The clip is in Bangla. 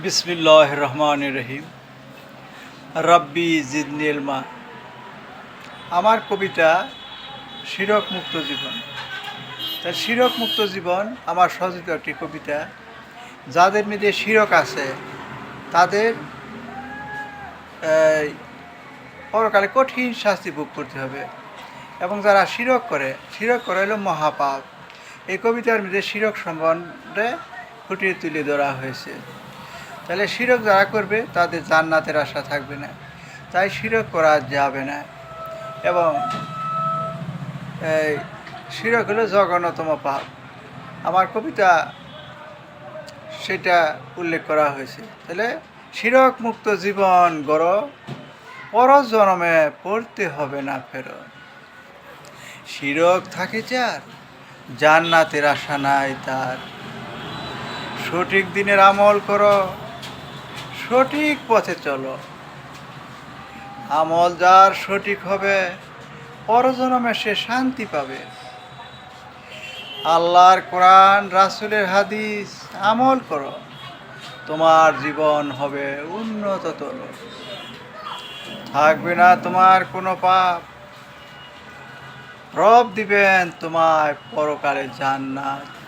বিসমিল্লাহ রহমান রহিম রব্বি জিদনিল মা আমার কবিতা শিরক মুক্ত জীবন। তাই শিরক মুক্ত জীবন আমার সজিত একটি কবিতা। যাদের মধ্যে শিরক আছে, তাদের পরকালে কঠিন শাস্তি ভোগ করতে হবে। এবং যারা শিরক করে শিরক করে হলো মহাপাপ। এই কবিতার মধ্যে শিরক সম্বন্ধে ফুটিয়ে তুলে ধরা হয়েছে। তাহলে শিরক যারা করবে, তাদের জান্নাতের আশা থাকবে না। তাই শিরক করা যাবে না। এবং শিরক হলো জঘন্যতম পাপ। আমার কবিতা সেটা উল্লেখ করা হয়েছে। তাহলে শিরক মুক্ত জীবন গড়, পরজন্মে পড়তে হবে না ফেরত। শিরক থাকে যার, জান্নাতের আশা নাই তার। সঠিক দিনের আমল করো সঠিক পথে চলো। আমল যার সঠিক হবে, পরজনমে সে শান্তি পাবে। আল্লাহর কোরআন, রাসুলের হাদিস আমল করো। তোমার জীবন হবে উন্নততর থাকবে না তোমার কোনো পাপ। রব দিবেন তোমার পরকালে জান্নাত।